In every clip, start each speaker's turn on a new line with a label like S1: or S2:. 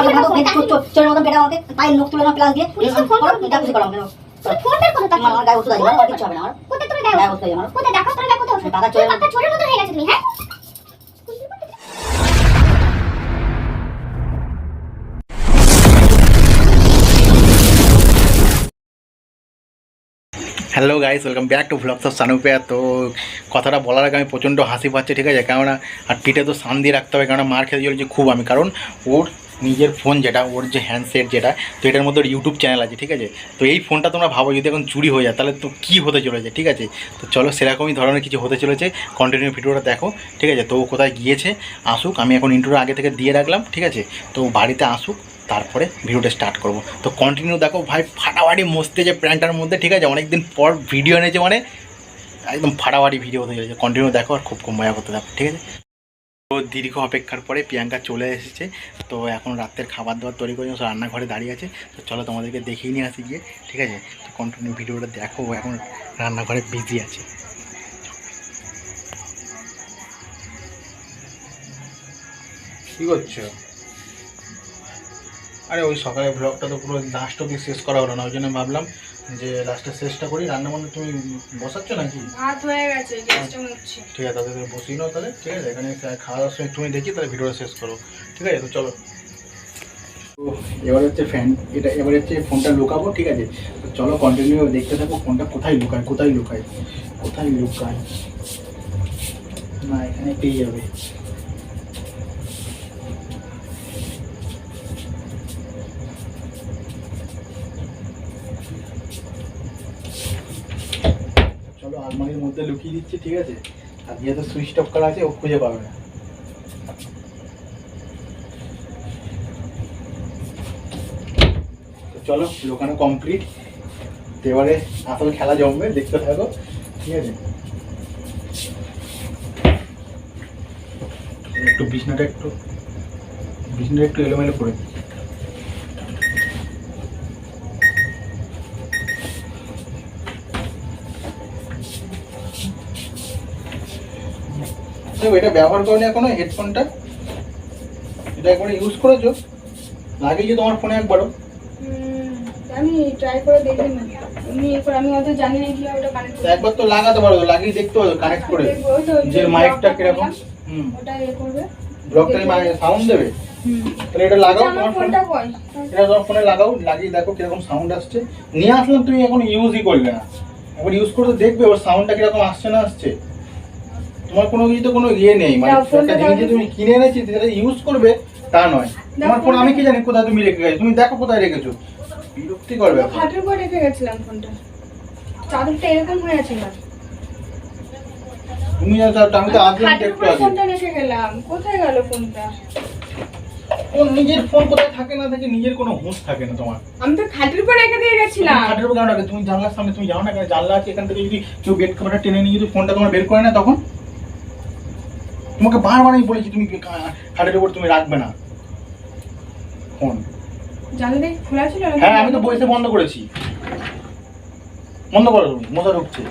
S1: আমাকে মতো বেঁধে চোর চোর- মতন বেঁধে আমাকে পায়ের নখ তুলে নাও প্লাস দিয়ে
S2: ফোন
S1: করো,
S2: করবে।
S1: যা করো আমাকে
S2: ফোনটার কথা
S1: আমার আমার গায়ে ওষুধ আছে আমার কিচ্ছু হবে না আমার
S2: কোথায় তোর গায়ে ওষুধ?
S1: আছে আমার
S2: কোথায় দেখো তোর গায়ে কোথায় ওষুধ?
S1: পাকা
S2: তুই
S1: চোরের
S2: পাকা মতো হয়ে গেছে তুমি হ্যাঁ
S3: hello guys welcome back to vlogs of সানুপেয়া তো কথাটা বলার আগে আমি প্রচণ্ড হাসি পাচ্ছে ঠিক আছে কেননা আর পিঠে তো শান দিয়ে রাখতে হবে কেননা মার খেতে চলেছে খুব আমি কারণ ওর নিজের ফোন যেটা, ওর যে হ্যান্ডসেট যেটা, তো এটার মধ্যে ওর ইউটিউব চ্যানেল আছে, ঠিক আছে? তো এই ফোনটা তোমরা ভাবো যদি এখন চুরি হয়ে যায়, তাহলে তো কী হতে চলেছে, ঠিক আছে? তো চলো সেরকমই ধরনের কিছু হতে চলেছে। কন্টিনিউ ভিডিওটা দেখো, ঠিক আছে? তো ও কোথায় গিয়েছে, আসুক, আমি এখন ইন্ট্রোটা আগে থেকে দিয়ে রাখলাম, ঠিক আছে? তো বাড়িতে আসুক, তারপরে ভিডিওটা স্টার্ট করব। তো কন্টিনিউ দেখো, ভাই, ফাটাফাটি মস্তে যে প্যান্টটার মধ্যে, ঠিক আছে? অনেকদিন পর ভিডিও এনেছে মানে একদম ফাটাফাটি ভিডিও হতে চলেছে। কন্টিনিউ দেখো আর খুব মজা করতে থাকো, ঠিক আছে? তো দীর্ঘ অপেক্ষার পরে প্রিয়াঙ্কা চলে এসেছে। তো এখন রাতের খাবার দাবার তৈরি করে রান্নাঘরে দাঁড়িয়ে আছে। তো চলো তোমাদেরকে দেখিয়ে নিয়ে আসি গিয়ে, ঠিক আছে? তো কন্টিনিউ ভিডিওটা দেখো এখন রান্নাঘরে বিজি আছে। কি করছ? আরে ওই সকালে ব্লগটা তো পুরো লাস্ট অব্দি শেষ করা হলো না, ওই জন্য ভাবলাম যে লাস্টে শেষটা করি রান্না বান্না তুমি বসাচ্ছ নাকি?
S4: ভাত হয়ে গেছে গ্যাসটা মুছছি
S3: ঠিক আছে তাহলে তুমি বসিয়ে নাও তাহলে ঠিক আছে? এখানে খাওয়া দাওয়ার সময় তুমি দেখি তাহলে ভিডিওটা শেষ করো। ঠিক আছে তো চলো। তো এবার হচ্ছে ফ্যান এটা এবার হচ্ছে ফোনটা লুকাবো ঠিক আছে? তো চলো কন্টিনিউ দেখতে থাকো ফোনটা কোথায় লুকায় কোথায় লুকায়? কোথায় লুকায়? না এখানে পেয়ে যাবে। চলো আলমারির মধ্যে লুকিয়ে দিচ্ছি, ঠিক আছে? আর যেহেতু সুইচ অফ করা আছে, ও খুঁজে পাবে না। চলো লুকানো কমপ্লিট এবারে আসল খেলা জমবে, দেখতে থাকো, ঠিক আছে? একটু বিছনাটা একটু বিছনাটা একটু এলোমেলো করে দিই। দেখো, এটা ব্যবহার করো না এখনও হেডফোনটা এটা একবার ইউজ করেছ? লাগিয়েছো তোমার ফোনে একবারও।
S4: আমি ট্রাই করে দেখি আমি এরপর আমি অত জানি না কীভাবে ওটা কানেক্ট
S3: তো একবার তো লাগাতে পারো লাগিয়ে দেখতে পারো কানেক্ট করে। যে মাইকটা কীরকম। হুম।
S4: ওটা করবে।
S3: ব্লকটা সাউন্ড দেবে।
S4: হুম।
S3: তাহলে এটা লাগাও তোমার
S4: ফোনটা কই?
S3: এটা তোমার ফোনে লাগাও লাগিয়ে দেখো কীরকম সাউন্ড আসছে। নিয়ে আসলাম তুমি এখন ইউজই করলে না। একবার ইউজ করতে দেখবে ওর সাউন্ডটা কীরকম আসছে না আসছে। তোমার কোনো কিছু তো কোনো ইয়ে নেই মানে একটা জিনিস যে তুমি কিনে এনেছি সেটা ইউজ করবে তা নয়। তোমার ফোন আমি কি জানি কোথায় তুমি রেখে গেছো? তুমি দেখো কোথায় রেখেছো। বিরক্তি করবে।
S4: খাটের উপর রেখে গেছিলাম ফোনটা চাদরটা এরকম হয়ে ছিল
S3: তুমি জানো তো, আমি তো একটু
S4: উপরে
S3: আগে
S4: ফোনটা রেখে গেলাম। কোথায় গেল ফোনটা
S3: ও নিজের ফোন কোথায় থাকে না থাকে নিজের কোনো হুঁশ থাকে না তোমার।
S4: আমি তো খাটের উপর রেখে দিয়ে গেছিলাম।
S3: তুমি খাটের উপর কেন? রাখবে? তুমি জানলার সামনে তুমি যাও না কেন? জানলা আছে এখান থেকে যদি কেউ বেড কভারটা টেনে নিয়ে যদি ফোনটা তোমার বের করে না তখন? তোমাকে বারবার আমি বলেছি তুমি খাটের উপর তুমি রাখবে না। ফোন।
S4: জানলা খোলা ছিল
S3: হ্যাঁ আমি তো বসে বন্ধ করেছি। বন্ধ করো তুমি মজা ঢুকছে।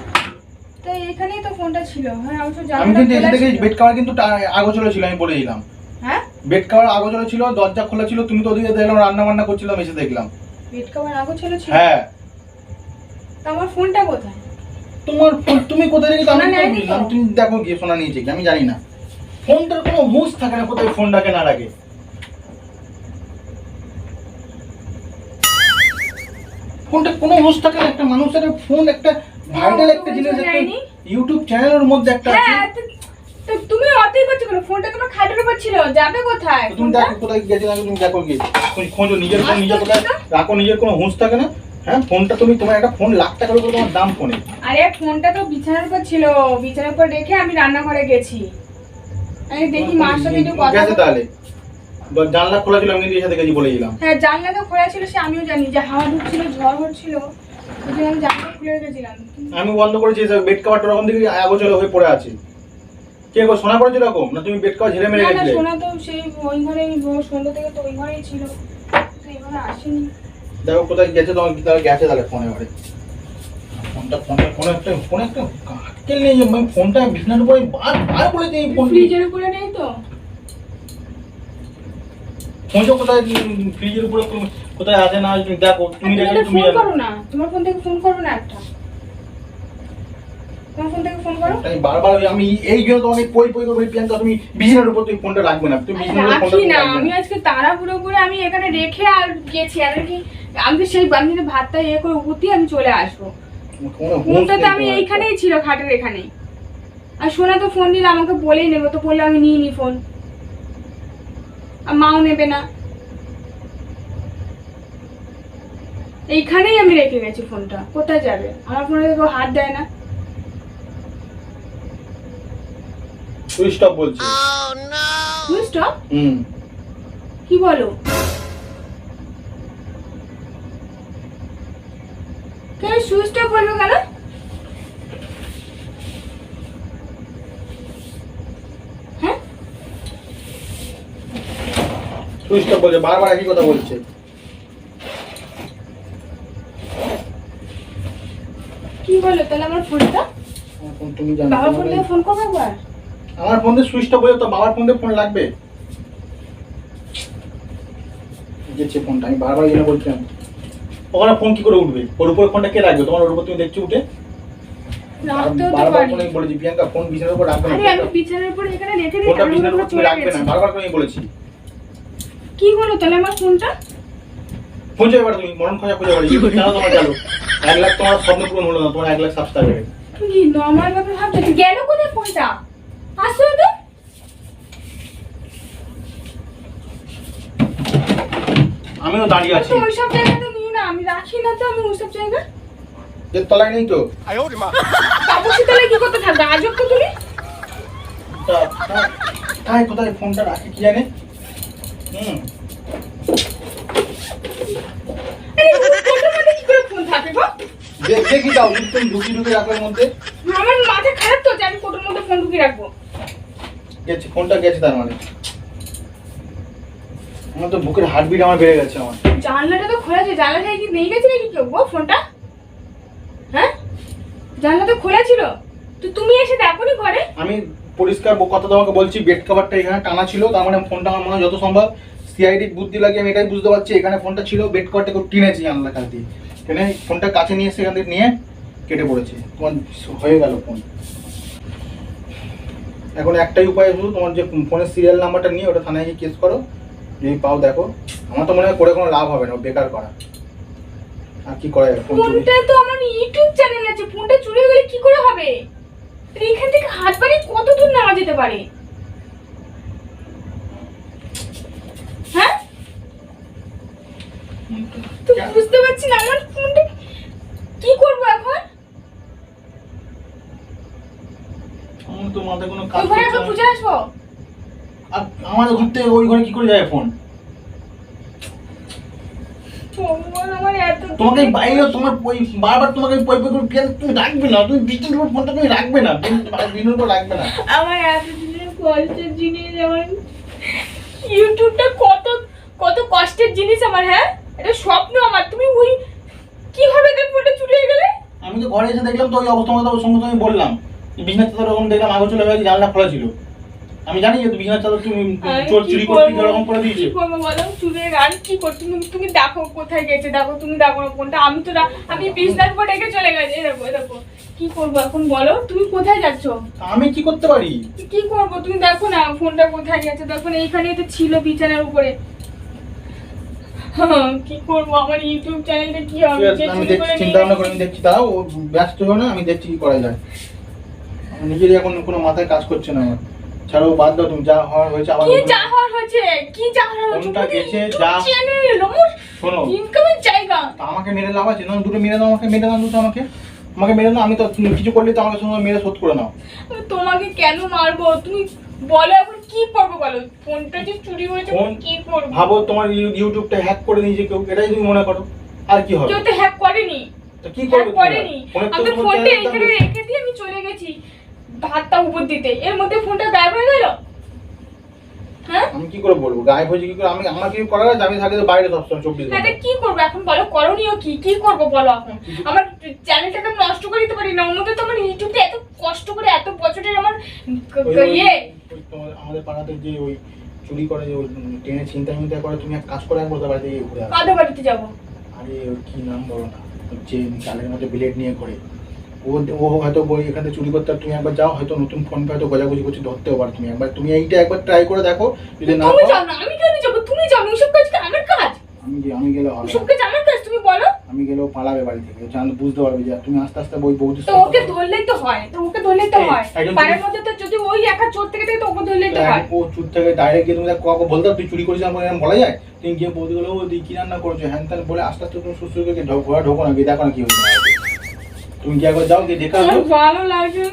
S4: তো এখানেই তো ফোনটা ছিল। হ্যাঁ অবশ্য
S3: আমি কিন্তু এসে
S4: খোলা
S3: বেড কভার কিন্তু টা- ছিল আমি বলে দিলাম।
S4: হ্যাঁ?
S3: বেড কভার আগোচলে ছিল দরজা খোলা ছিল তুমি তো ওদিকে দেখলাম রান্না বান্না করছিলাম এসে দেখলাম।
S4: বেড কভার আগো ছিল ছিল?
S3: হ্যাঁ।
S4: তো আমার ফোনটা কোথায়?
S3: তোমার ফোন তুমি কোথায় রেখেছো আমি তুমি দেখো গিয়ে সোনা নিয়েছে কি আমি জানি না। ফোনটার কোনো হুঁশ থাকে না কোথায় ফোনটাকে না রাখে? ফোনটা কোনো হুঁশ থাকে না একটা মানুষের ফোন একটা ভাইরাল একটা জিনিস ইউটিউব চ্যানেলের মধ্যে একটা আছে।
S4: হ্যাঁ তুমি অতই করছ কেন? ফোনটা তোমার খাটের উপর ছিল যাবে কোথায়?
S3: তুমি দেখো কোথায় গেছে না তুমি দেখো গিয়ে। তুমি খোঁজো নিজের ফোন নিজের কোথায় রাখো নিজের কোনো হুঁশ থাকে না। হ্যাঁ ফোনটা তুমি তোমার একটা ফোন লাখ টাকার উপর তোমার দাম ফোনে।
S4: আরে ফোনটা তো বিছানার উপর ছিল বিছানার উপর রেখে আমি রান্নাঘরে গেছি। আমি দেখি মার সাথে একটু কথা
S3: গেছে তাহলে। জানলা খোলা ছিল আমি কিন্তু সাথে গেছি বলে
S4: হ্যাঁ জানলা তো খোলা ছিল সে আমিও জানি যে হাওয়া ঢুকছিল ঝড় হচ্ছিল আমি জানলা খুলে রেখেছিলাম।
S3: আমি বন্ধ করেছি বেড কাভারটা ওরকম দিকে আগোচলে হয়ে পড়ে আছে। কে গো সোনা করেছে এরকম না তুমি বেড কাভার ঝেড়ে মেরে
S4: না না সোনা তো সেই ওই ঘরে সন্ধ্যা থেকে তো ওই ঘরেই ছিল। ঘরে আসেনি।
S3: দেখো কোথায় গেছে তোমার কি তাহলে গেছে তাহলে ফোনে ঘরে। ফোনটা ফোনটা ফোনে একটা ফোনে একটা আটকেল নেই আমি ফোনটা বিছানার উপরে বার বার বলেছি এই ফোন
S4: ফ্রিজের উপরে নেই তো।
S3: ফোনটা কোথায়? ফ্রিজের উপরে কোথায় আছে না দেখো তুমি দেখো তুমি
S4: ফোন করো না। তোমার ফোন থেকে ফোন করো না একটা।
S3: আমি বারবার আমি এই জন্য তোমাকে পই পই করে বলি, তুমি বিছানার উপর তুমি ফোনটা রাখবে না। তুমি বিছানার ফোনটা
S4: না। আমি আজকে তাড়াহুড়ো করে আমি এখানে রেখে আর গেছি। আর কি আমি তো সেই আমি ভাতটা ইয়ে করে দিয়ে আমি চলে আসব। ফোনটা তো আমি এইখানেই ছিল খাটের এখানেই। আর সোনা তো ফোন নিলে আমাকে বলেই নেবে তো বললে আমি নিই নি ফোন আর মাও নেবে না। এইখানেই আমি রেখে গেছি ফোনটা কোথায় যাবে? আমার ফোনে তো কেউ হাত দেয় না।
S3: সুইচ অফ বলছে
S4: বুঝছ
S3: হুম।
S4: কি বলো? কেন সুইচটা বলব কেন? হ্যাঁ?
S3: সুইচ অফ বলছে বারবার একই কথা বলছে।
S4: কি বলো তাহলে আমার ফোনটা?
S3: তুমি জানো
S4: বাবার ফোন করব একবার।
S3: আমার ফোন দিয়ে সুইচটা বলে তো বাবার ফোন দিয়ে ফোন লাগবে? গেছে ফোনটা আমি বারবার এনে বলছিলাম ওখানে ফোন কি করে উঠবে? ওর উপরে ফোনটা কে রাখবে? তোমার ওর উপর তুমি দেখছ উঠে? বারবার
S4: পারি
S3: ফোনে বলেছি প্রিয়াঙ্কা ফোন বিছানার উপর রাখবে না।
S4: আমি বিছানার উপর এখানে রেখে দিই
S3: ফোনটা বিছানার উপর তুমি রাখবে না। বারবার করে আমি বলেছি।
S4: কি হলো তাহলে আমার ফোনটা
S3: ফোন চাই তুমি মরণ খোঁজা খুঁজে পারি কেন তোমার গেল এক লাখ তোমার স্বপ্ন পূরণ হলো না তোমার এক লাখ সাবস্ক্রাইবার
S4: তুমি কি নর্মাল ভাবে ভাবছ? গেল কোথায় ফোনটা আসো তো।
S3: আমিও দাঁড়িয়ে আছি।
S4: ওইসব জায়গাতে আমি রাখি না তো আমি ওইসব জায়গা
S3: এর তলায় নেই তো।
S4: তাপসী তাহলে কি করতে থাকবে? আজব তো তুমি।
S3: তা- তা- কোথায় ফোনটা রাখে কি জানে? হুম।
S4: আরে, কি ফোন থাকে গো?
S3: দেখি দাও তুমি ঢুকি ঢুকি রাখো মধ্যে।
S4: আমার মাথা খারাপ তো আমি ফোটোর মধ্যে ফোন ঢুকিয়ে রাখব।
S3: গেছে ফোনটা গেছে তার মানে। আমার তো বুকের হার্টবিট আমার বেড়ে গেছে আমার।
S4: জানলাটা তো খোলা আছে জানলাটা কি নিয়ে গেছে নাকি কেউ? গো ফোনটা। হ্যাঁ? জানলা তো খোলা ছিল। তো তুমি এসে দেখো নি ঘরে?
S3: আমি পরিষ্কার কথা তোমাকে বলছি বেড কভারটা এখানে টানা ছিল তার মানে ফোনটা আমার মনে হয় যত সম্ভব সিআইডি বুদ্ধি লাগে আমি এটাই বুঝতে পারছি এখানে ফোনটা ছিল বেড কভারটা কেউ টেনেছি জানলা কাছ দিয়ে। টেনে ফোনটা কাছে নিয়ে এসে এখান থেকে নিয়ে কেটে পড়েছে। তোমার হয়ে গেল ফোন এখন একটাই উপায় শুধু তোমার যে ফোনের সিরিয়াল নাম্বারটা নিয়ে ওটা থানায় গিয়ে কেস করো। যদি পাও দেখো। আমার তো মনে হয় করে কোনো লাভ হবে না বেকার করা। আর কি করা যাবে?
S4: ফোনটা তো আমার ইউটিউব চ্যানেল আছে ফোনটা চুরি হয়ে গেলে কি করে হবে? এখান থেকে হাত বাড়িয়ে কত দূর নেওয়া যেতে পারে? হ্যাঁ? তো বুঝতে পারছি না আমার ফোনটা কি করব এখন?
S3: আমার তো মাথায় কোনো কাজ করছে না।
S4: বুঝে আসব?
S3: আর আমাদের ঘর থেকে ওই ঘরে কি করে যায় ফোন
S4: আমার এত
S3: তোমাকে বাইরে তোমার ওই বারবার তোমাকে পই পই করে তুমি রাখবে না? তুমি উপর ফোনটা তুমি রাখবে না? বিছানার উপর রাখবে না।
S4: আমার এতদিনের কষ্টের জিনিস আমার ইউটিউবটা কত কত কষ্টের জিনিস আমার হ্যাঁ? এটা স্বপ্ন আমার। তুমি ওই কীভাবে ফোনটা চুরি হয়ে গেলে?
S3: আমি তো ঘরে এসে দেখলাম তো ওই অবস্থা মতো সঙ্গে তো আমি বললাম। বিছানার চাদর ওরকম দেখলাম আগে চলে গেছে জানলা খোলা ছিল। আমি জানি যে বিছানার চাদর তুমি চোর চুরি করতে? এরকম করে দিয়েছে।
S4: কি করব বলো? চুরি হয়ে গেলে আমি কি করছি? তুমি তুমি দেখো কোথায় গেছে দেখো তুমি দেখো না ফোনটা আমি তো আমি বিছনার উপর রেখে চলে গেছি। এই দেখো দেখো। কি করব এখন বলো? তুমি কোথায় যাচ্ছ?
S3: আমি কি করতে পারি?
S4: কি করব? তুমি দেখো না ফোনটা কোথায় গেছে। দেখো না এইখানেই তো ছিল বিছানার উপরে। হ্যাঁ, কি করব? আমার ইউটিউব চ্যানেলটা কি হবে?
S3: আমি দেখছি
S4: করে
S3: চিন্তা ভাবনা করে আমি দেখছি। দাঁড়াও ও ব্যস্ত হো না আমি দেখছি কি করা যায়। নিজেরই এখন কোনো মাথায় কাজ করছে না আমার। ছাড়াও বাদ দাও তুমি যা হওয়ার হয়েছে আবার
S4: কি যা হওয়ার হয়েছে? কি যা হওয়ার হয়েছে?
S3: ফোনটা গেছে, যা-
S4: আমার
S3: শোনো।
S4: ইনকামের জায়গা।
S3: তা আমাকে মেরে লাভ আছে না দুটো মেরে দাও আমাকে মেরে দাও দুটো আমাকে। আমাকে মেরে দাও আমি তো কিছু করলে তো আমাকে সঙ্গে মেরে শোধ করে নাও।
S4: তোমাকে কেন মারবো? তুমি বলো এখন কি করব বলো? ফোনটা যে চুরি হয়েছে
S3: ফোন
S4: কি করব?
S3: ভাবো তোমার ইউটিউবটা হ্যাক করে নিয়েছে কেউ এটাই তুমি মনে করো। আর কি হবে?
S4: কেউ তো হ্যাক করেনি।
S3: তো কি করবে
S4: করেনি। আমি ফোনটা এখানে রেখে দিয়ে আমি চলে গেছি। ভাতটা উপর দিতে। এর মধ্যে ফোনটা গায়েব হয়ে গেল? হ্যাঁ?
S3: আমি কি করে বলব? গায়েব হয়েছে কি করে? আমি আমার কি করার আছে? আমি থাকি তো বাইরে সবসময় চব্বিশ ঘণ্টা।
S4: কি করব এখন বলো? করণীয় কি? কি করব বলো এখন? আমার চ্যানেলটাকে আমি নষ্ট করে দিতে পারি না। তো আমার এত কষ্ট করে এত বছরের আমার ইয়ে।
S3: আমাদের পাড়াতে যে ওই চুরি করে যে ওই ট্রেনে চিন্তা মিন্তা করে তুমি এক কাজ করে একবার ওদের বাড়িতে গিয়ে ঘুরে
S4: কাদের বাড়িতে যাব।
S3: আরে ওর কি নাম বলো না? যে চালের মধ্যে বিলেট নিয়ে ঘোরে। ও ও হয়তো বই এখান থেকে চুরি করতে তুমি একবার যাও হয়তো নতুন ফোন পে হয়তো গোজাগুজি করছি ধরতেও পারো তুমি একবার। তুমি এইটা একবার ট্রাই করে দেখো যদি না
S4: তুমি যাও না আমি কেন যাব? তুমি যাও না ওইসব কাজ কি আমার কাজ।
S3: আমি যে আমি গেলে হবে না।
S4: কাজ আমার কাজ তুমি বলো।
S3: আমি গেলেও পালাবে বাড়ি থেকে জান বুঝতে পারবে যে তুমি আস্তে আস্তে বই বৌদির
S4: তো ওকে ধরলেই তো হয় তো ওকে ধরলেই তো হয়। পাড়ার মধ্যে তো যদি ওই একা চোর থেকে থাকে তো ওকে ধরলেই তো হয়।
S3: ও চুপ থেকে ডাইরেক্ট গিয়ে তুমি কাউকে বলতে তুই চুরি করেছিস আমার এরকম বলা যায়? তুমি গিয়ে বৌদি গুলো ও তুই কি রান্না করেছ? হ্যান ত্যান বলে আস্তে আস্তে তুমি সুস্থ করে ঢোক না গিয়ে দেখো না কি হচ্ছে। তুমি কি একবার যাও গিয়ে দেখে আসো।
S4: ভালো লাগে।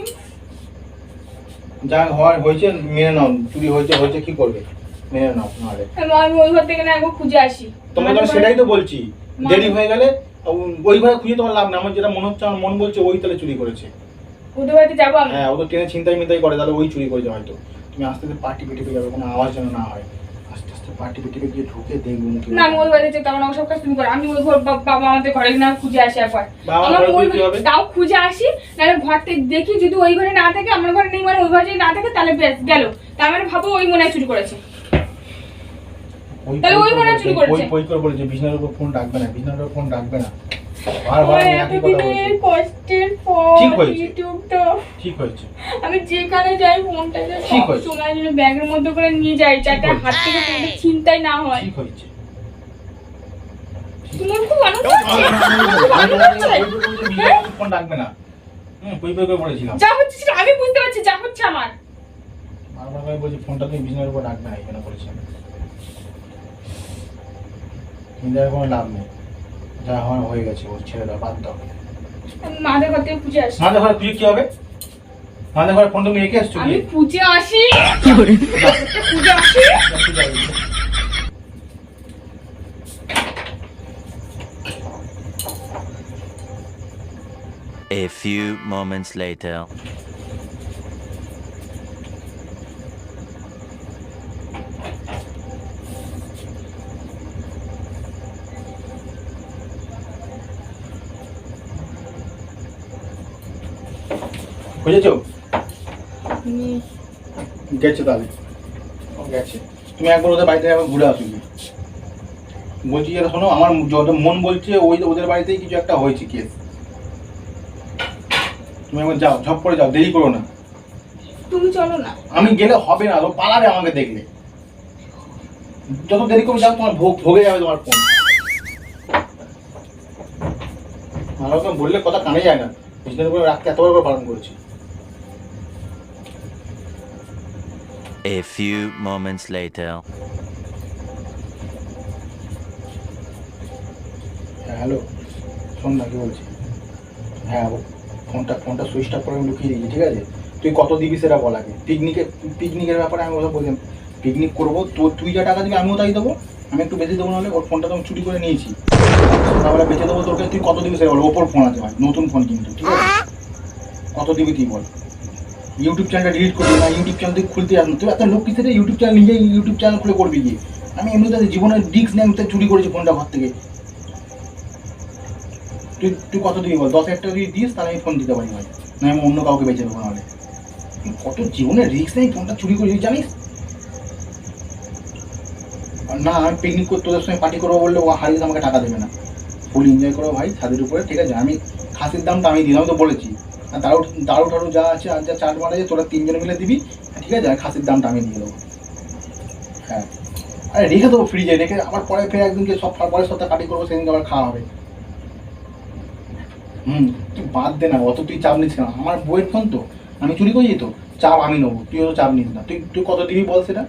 S3: যা হওয়ার হয়েছে মেনে নাও। চুরি হয়েছে হয়েছে কি করবে? মেনে নাও নাহলে
S4: আমি ওই ঘর থেকে না একবার খুঁজে আসি।
S3: তোমাকে সেটাই তো বলছি। দেরি হয়ে গেলে ওই ঘরে খুঁজে তোমার লাভ না আমার যেটা মনে হচ্ছে আমার মন বলছে ওই তাহলে চুরি করেছে।
S4: ওদের বাড়িতে যাব
S3: হ্যাঁ ও তো ট্রেনে ছিনতাই মিনতাই করে তাহলে ওই চুরি করেছে হয়তো। তুমি আস্তে আস্তে পার্টি পিটিপে যাবে কোনো আওয়াজ যেন না হয়। পার্টি পিটিপে গিয়ে ঢুকে দেখব
S4: না আমি ওই বাড়িতে যেতে না ওসব কাজ তুমি করো। আমি ওই ঘর বাবা আমাদের ঘরে না খুঁজে আসি একবার। আমার
S3: ঘরে
S4: ওই
S3: খুঁজতে হবে?
S4: তাও খুঁজে আসি নাহলে ঘর থেকে দেখি যদি ওই ঘরে না থাকে আমার ঘরে নেই মানে ওই ঘরে না থাকে তাহলে বেশ গেল। তার মানে ভাবো ওই মনে হয় চুরি করেছে।
S3: ওই
S4: তাহলে ওই মনে হয় চুরি করেছে।
S3: ওই পই করে বলেছে বিছনার উপর ফোন রাখবে না বিছনার উপর ফোন রাখবে না। আমি একই কথা
S4: কষ্টের পর ইউটিউবটা
S3: ঠিক হয়েছে।
S4: আমি যেখানে যাই ফোনটা যে সব সময় যেন ব্যাগের মধ্যে করে নিয়ে যাই যাতে হাত থেকে চিন্তাই না হয়।
S3: ঠিক হয়েছে।
S4: তোমার খুব আনন্দ হচ্ছে?
S3: ফোন রাখবে না। হুম করে বলেছিলাম।
S4: যা হচ্ছে সেটা আমি বুঝতে পারছি যা হচ্ছে আমার।
S3: বলছি ফোনটা তুমি বিছনার উপর রাখবে না এখানে বলেছি আমি। চিন্তার কোনো লাভ নেই। যা হওয়ার হয়ে গেছে ওর দাও বাদ দাও।
S4: মাদের ঘর থেকে পুজো আসি
S3: মাঝে ঘরে তুই কি হবে? মাঝে ঘরে ফোন তুমি রেখে আসছো
S4: আমি পুজো আসি। পুজো আসি।
S5: A few moments later.
S3: বুঝেছ গেছে তাহলে। ও গেছে। তুমি একবার ওদের বাড়িতে একবার ঘুরে আসো। বলছি যে শোনো আমার যত মন বলছে ওই ওদের বাড়িতেই কিছু একটা হয়েছে কেস তুমি একবার যাও ঝপ করে যাও দেরি করো না।
S4: তুমি চলো না।
S3: আমি গেলে হবে না ও পালাবে আমাকে দেখলে। যত দেরি করে যাও তোমার ভোগ ভোগে যাবে তোমার ফোন। ওকে বললে কথা কানে যায় না। বিজনেস করে রাখতে এত বড় পালন করেছি।
S5: A few moments later.
S3: হ্যাঁ হ্যালো। শোন না, কি বলছি? হ্যাঁ ফোনটা ফোনটা সুইচ অফ করে আমি লুকিয়ে দিয়েছি ঠিক আছে? তুই কত দিবি সেটা বল আগে। পিকনিকে পিকনিকের ব্যাপারে আমি ওটা বললাম পিকনিক করব তো তুই যা টাকা দিবি, আমিও তাই দেবো। আমি একটু বেশি দেবো নাহলে, ওর ফোনটা তো আমি চুরি করে নিয়েছি। তাহলে বেঁচে দেবো তোকে, তুই কত দিবি সেটা বল। ওপর ফোন আছে ভাই, নতুন ফোন কিন্তু ঠিক আছে? কত দিবি তুই বল। ইউটিউব চ্যানেলটা ডিলিট করবি না ইউটিউব চ্যানেল তুই খুলতে আসবি তুই এত লোক কিসে ইউটিউব চ্যানেল নিজেই ইউটিউব চ্যানেল খুলে করবি গিয়ে। আমি এমনিতে জীবনের ডিস্ক নিয়ে আমি চুরি করেছি ফোনটা ঘর থেকে। তুই তুই কত দিবি বল? দশ হাজার টাকা যদি দিস, তাহলে আমি ফোন দিতে পারি ভাই। না, আমি অন্য কাউকে বেঁচে দেবো নাহলে। কত জীবনের রিস্ক নেই ফোনটা চুরি করেছিস জানিস? না আমি পিকনিক করতে তোদের সঙ্গে পার্টি করব বললে ও হারিয়ে আমাকে টাকা দেবে না। ফুল এনজয় করো ভাই, ছাদের উপরে, ঠিক আছে? আমি খাসির দামটা আমি দিলাম তো বলেছি। দারু দারু টারু যা আছে, আর যা চাট বানাচ্ছে তোরা তিনজনে মিলে দিবি, ঠিক আছে? আর খাসির দামটা আমি দিয়ে দেবো হ্যাঁ। আরে, রেখে দেবো ফ্রিজে রেখে আবার পরে ফের একদিনকে সব পরের সপ্তাহে কাটি করব, সেদিনকে আবার খাওয়া হবে। হুম, তুই বাদ দে না, অত তুই চাপ নিস কেন আমার বইয়ের ফোন তো, আমি চুরি করেছি তো, চাপ আমি নেব তুইও চাপ নিস না। তুই তুই কত দিবি বল সেটা?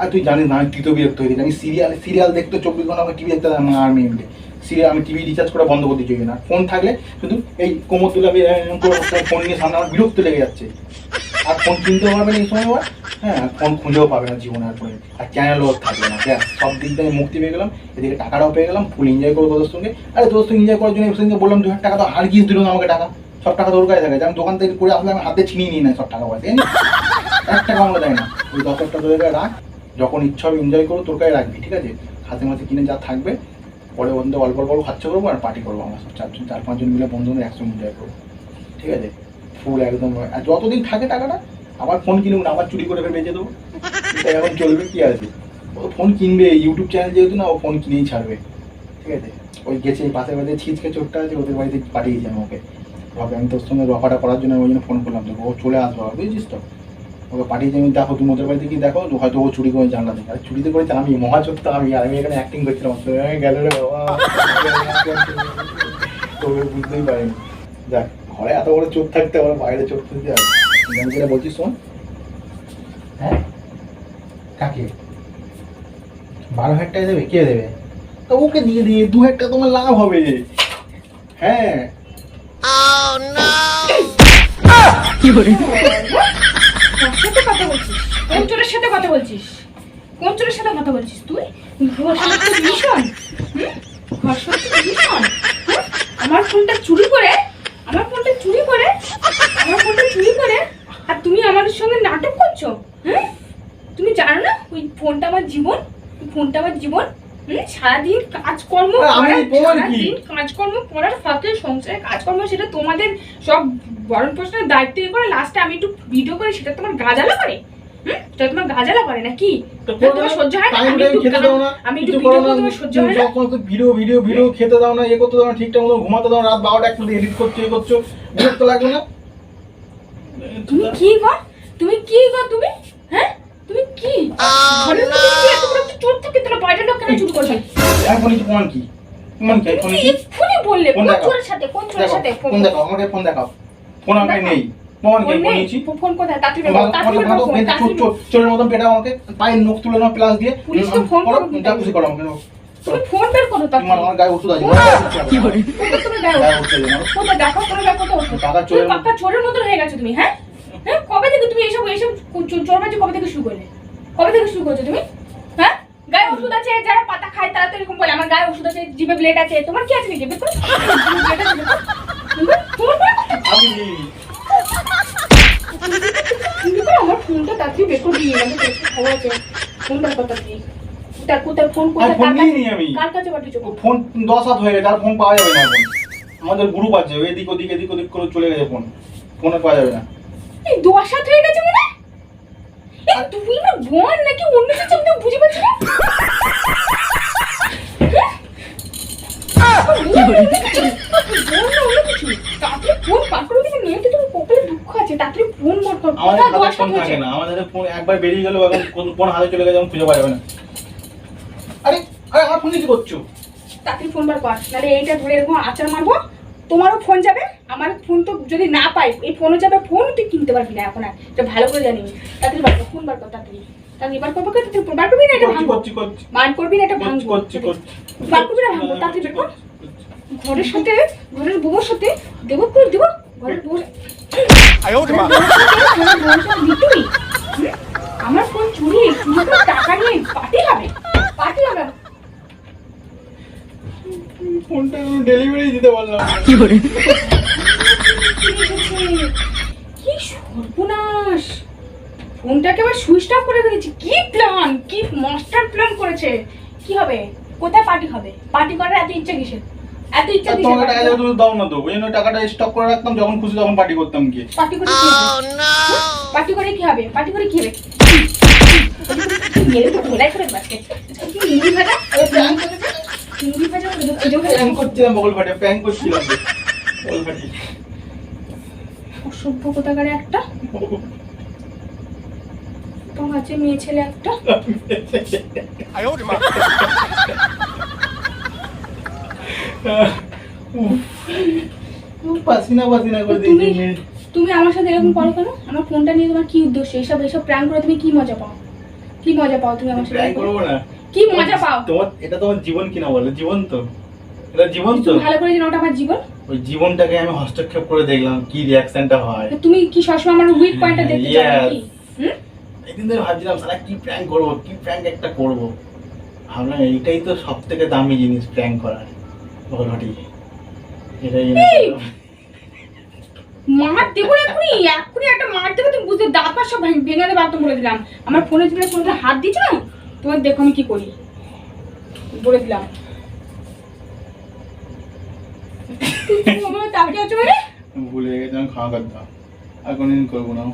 S3: আর তুই জানিস না, আমি তৃতীয় বিরক্ত হয়ে গেছি আমি সিরিয়াল সিরিয়াল দেখতে চব্বিশ ঘণ্টা আমাকে টিভি দেখতে দেয় না আর মিনিটে সিরিয়াল আমি টিভি রিচার্জ করে বন্ধ করতে চাই না। ফোন থাকলে শুধু এই কোমর তুলে আমি ফোন নিয়ে সামনে আমার বিরক্ত লেগে যাচ্ছে। আর ফোন কিনতেও পারবে না এই সময় হ্যাঁ ফোন খুঁজেও পাবে না জীবনে আর পরে। আর চ্যানেলও থাকবে না। ব্যাস, সব দিক থেকে মুক্তি পেয়ে গেলাম। এদিকে টাকাটাও পেয়ে গেলাম। ফুল এনজয় করব তোদের সঙ্গে। আরে তোদের সঙ্গে এনজয় করার জন্য সেদিনকে বললাম, দু হাজার টাকা তো আর গিয়ে দিল আমাকে টাকা। সব টাকা তোর কাছে থাকে। আমি দোকান থেকে করে আসলে আমি হাতে ছিনিয়ে নিই না সব টাকা পয়সা? এক টাকা আমাকে দেয় না। ওই দশ হাজার টাকা রাখ। যখন ইচ্ছা হবে এনজয় করো, তোর কাছে রাখবি, ঠিক আছে? হাতে মাছে কিনে যা থাকবে পরে বন্ধু অল্প অল্প খরচা করব আর পার্টি করব আমরা সব চারজন, চার পাঁচজন মিলে বন্ধুদের একসঙ্গে এনজয় করব। ঠিক আছে? ফুল একদম, আর যতদিন থাকে টাকাটা, আবার ফোন কিনুক না, আবার চুরি করে ফের বেঁচে দেবো। তাই এখন চলবে কি আছে? ও ফোন কিনবে ইউটিউব চ্যানেল যেহেতু না, ও ফোন কিনেই ছাড়বে। ঠিক আছে? ওই গেছে পাশের বাড়িতে ছিচকে চোরটা আছে, ওদের বাড়িতে পাঠিয়েছি আমি ওকে। ভাবে আমি তোর সঙ্গে রফাটা করার জন্য ওই জন্য ফোন করলাম তোকে, ও চলে আসবে বুঝছিস তো? ওকে পাঠিয়েছি আমি দেখো তুমি ওদের বাড়িতে কি দেখো হয়তো ও চুরি করে জানলা থেকে। আর চুরিতে করেছে আমি মহাচোর তো আমি আর আমি এখানে অ্যাক্টিং করছিলাম। তো আমি গেল রে বাবা। তো বুঝতেই পারিনি। দেখ ঘরে এত বড় চোর থাকতে আবার বাইরে চোর থাকতে হবে আমি যেটা বলছি শোন। হ্যাঁ? কাকে? বারো হাজার টাকা দেবে? কে দেবে? তো ওকে দিয়ে দিয়ে দু হাজার টাকা তোমার লাভ হবে। হ্যাঁ।
S4: কার সাথে কথা বলছিস? কোন চোরের সাথে কথা বলছিস? কোন চোরের সাথে কথা বলছিস তুই? ঘর সাথে ভীষণ। ঘর সাথে ভীষণ। আমার ফোনটা চুরি করে, আমার ফোনটা চুরি করে, আমার ফোনটা চুরি করে, আর তুমি আমাদের সঙ্গে নাটক করছ? হ্যাঁ তুমি জানো না, ওই ফোনটা আমার জীবন ফোনটা আমার জীবন? সারাদিন কাজকর্ম? সারাদিন কাজকর্ম করার ফাঁকে সংসারে কাজকর্ম সেটা তোমাদের সব বরণ পোষণের দায়িত্ব ইয়ে করে লাস্টে আমি একটু ভিডিও করে সেটা তোমার গাজালা করে? সেটা তোমার গাজালা করে নাকি? তোমার সহ্য হয় না? আমি একটু ভিডিও
S3: করে
S4: তোমার সহ্য হয় না।
S3: ভিডিও ভিডিও ভিডিও খেতে দাও না ইয়ে করতে দাও না ঠিকঠাক মতো ঘুমাতে দাও রাত বারোটা একটা এডিট করছ ইয়ে করছ বিরক্ত লাগবে না?
S4: তুমি কি গো? তুমি কি গো তুমি? হ্যাঁ? তুমি কি? ঘরের মধ্যে চোর থাকে তোরা বাইরের লোক কেন চুরি করবে
S3: এখন কি প্রমাণ কি? প্রমাণ কি এখন
S4: এক্ষুনি বললে কোন চোরের সাথে কোন চোরের সাথে
S3: ফোন দেখাও আমাকে ফোন দেখাও। ফোন নেই। প্রমাণ কি নিয়েছি।
S4: ফোন কোথায়?
S3: তোমার- তোমার চোরের মতন পেটাও আমাকে পায়ের নখ তুলে নাও প্লাস দিয়ে।
S4: পুলিশকে
S3: উম,
S4: ফোন
S3: করো, যা খুশি করো আমাকে
S4: তুমি ফোন বের করো
S3: তোমার আমার গায়ে ওষুধ আছে
S4: কি করে। তুমি গায়ে
S3: গায়ে ওষুধ
S4: কোথায় দেখো দেখো তো তুমি
S3: চোরের
S4: মতন হয়ে গেছো তুমি হ্যাঁ? কবে থেকে তুমি এইসব এইসব চোরবাজি কবে থেকে শুরু করলে? কবে থেকে শুরু করছ তুমি? হ্যাঁ? গায়ে ওষুধ আছে যারা পাতা খায় তারা তো এরকম বলে আমার গায়ে ওষুধ আছে জিভে ব্লেড আছে। তোমার কি আছে নাকি? আমার ফোনটা তাড়াতাড়ি বের করে দিয়ে আমাকে খবর আছে। ফোনটা কথা দিয়ে? তার কোথায় ফোন
S3: আর
S4: কোথায়
S3: ফোন নিয়ে আমি।
S4: কার কাছে পাঠিয়েছো?
S3: ফোন দশ হাত হয়ে গেছে আর ফোন পাওয়া যাবে না এখন। আমাদের গ্রুপ আছে এদিক ওদিক এদিক ওদিক করে চলে গেছে ফোন। ফোনে পাওয়া যাবে না।
S4: এই দশ হাত হয়ে গেছে মনে এই তুই না বোন নাকি অন্য কিছু আমি বুঝে পাচ্ছি না। বার
S3: আমাদের ফোন থাকে না আমাদের ফোন একবার বেরিয়ে গেল এখন কোন হাতে চলে গেছে খুঁজে পাওয়া যাবে না। আরে আরে আমার ফোনে কি করছ?
S4: তাড়াতাড়ি ফোন বার কর নাহলে এইটা ধরে এরকম আচার মারবো। তোমারও ফোন যাবে? আমার ফোন তো যদি না পাই এই ফোনও যাবে ফোন তুই কিনতে পারবি না এখন আর। এটা ভালো করে জানি তাড়াতাড়ি বার ফোন বার কর তাড়াতাড়ি। তাড়াতাড়ি বার করব তাড়াতাড়ি ফোন বার করবি না এটা ভাঙবো। মান করবি না এটা
S3: করছি
S4: ভাঙবো।
S3: করছি করছি।
S4: বার করবি না ভাঙবো। তাড়াতাড়ি বের কর। ঘরের সাথে ঘরের বউর সাথে দেবো করে দেবো। ঘরের বউ আমার ফোন চুরি টাকা নিয়ে পার্টি হবে। পার্টি হবে।
S3: ফোনটা ডেলিভারি দিতে পারলাম।
S4: কি সর্বনাশ ফোনটাকে আবার সুইচ অফ করে রেখেছি কি প্ল্যান কি মাস্টার প্ল্যান করেছে কি হবে কোথায় পার্টি হবে পার্টি করার এত ইচ্ছা কিসের এত ইচ্ছা
S3: তোমাকে টাকা দাও না তো ওই জন্য টাকাটা স্টক করে রাখতাম যখন খুশি তখন পার্টি করতাম গিয়ে
S4: পার্টি করে কি হবে পার্টি করে কি হবে পার্টি করে কি হবে মেরে তো করে বাসকে ওই যে- ওই যে ওখানে
S3: প্যাং করছিলাম বগল ফাটে প্যাং করছিলাম বগল ফাটে
S4: অসভ্য কোথাকারে একটা? তো আছে মেয়ে ছেলে একটা?
S3: পাসিনা পাসিনা করে
S4: তুমি
S3: দিয়েছি
S4: তুমি আমার সাথে এরকম করো কেন? আমার ফোনটা নিয়ে তোমার কি উদ্দেশ্য? এইসব এইসব প্র্যাঙ্ক করে তুমি কি মজা পাও? কি মজা পাও তুমি আমার সাথে?
S3: ট্রাই করব না।
S4: কি মজা পাও?
S3: তোমার এটা তোমার জীবন কিনা বলো? জীবন তো। এটা জীবন তো
S4: ভালো করে জানো ওটা আমার জীবন?
S3: ওই জীবনটাকে আমি হস্তক্ষেপ করে দেখলাম কি রিয়াকশনটা হয়।
S4: তুমি কি সবসময় আমার উইক পয়েন্টটা দেখতে চাও. নাকি?
S3: একদিন ধরে ভাবছিলাম সারা কি প্র্যাঙ্ক করব? কি প্র্যাঙ্ক একটা করব? ভাবলাম এইটাই তো সব থেকে দামি জিনিস প্র্যাঙ্ক করার বল ঘটি এটাই।
S4: মার দেবো না এক্ষুনি এক্ষুনি একটা মার দেবো তুমি বুঝতে দাঁত মার সব ভেঙে ভেঙে দেবো একদম বলে দিলাম। আমার ফোনে যদি ফোনে হাত দিচ্ছ না তোমার দেখো আমি কি করি। বলে দিলাম তুমি আমার তাকিয়ে আছো মানে
S3: ভুলে গেছি আমি খাওয়া করতাম আর কোনোদিন করব না।